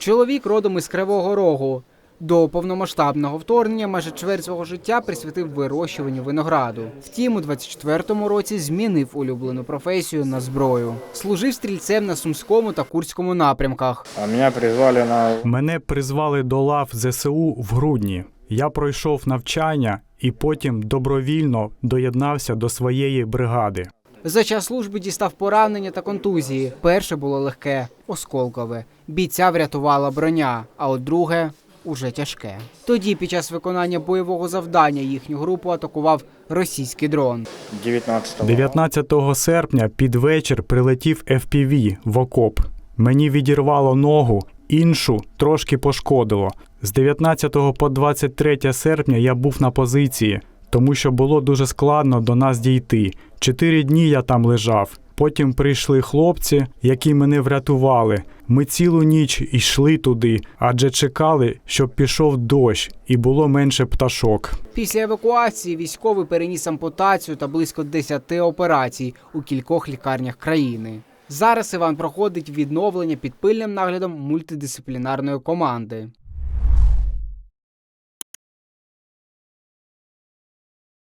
Чоловік родом із Кривого Рогу. До повномасштабного вторгнення майже чверть свого життя присвятив вирощуванню винограду. Втім, у 24-му році змінив улюблену професію на зброю. Служив стрільцем на сумському та курському напрямках. А меня призвали на Мене призвали до лав ЗСУ в грудні. Я пройшов навчання і потім добровільно доєднався до своєї бригади. За час служби дістав поранення та контузії. Перше було легке, осколкове. Бійця врятувала броня, а от друге уже тяжке. Тоді, під час виконання бойового завдання, їхню групу атакував російський дрон. 19 19 серпня під вечір прилетів FPV в окоп. Мені відірвало ногу, іншу трошки пошкодило. З 19 по 23 серпня я був на позиції, тому що було дуже складно до нас дійти. Чотири дні я там лежав. Потім прийшли хлопці, які мене врятували. Ми цілу ніч йшли туди, адже чекали, щоб пішов дощ і було менше пташок. Після евакуації військовий переніс ампутацію та близько 10 операцій у кількох лікарнях країни. Зараз Іван проходить відновлення під пильним наглядом мультидисциплінарної команди.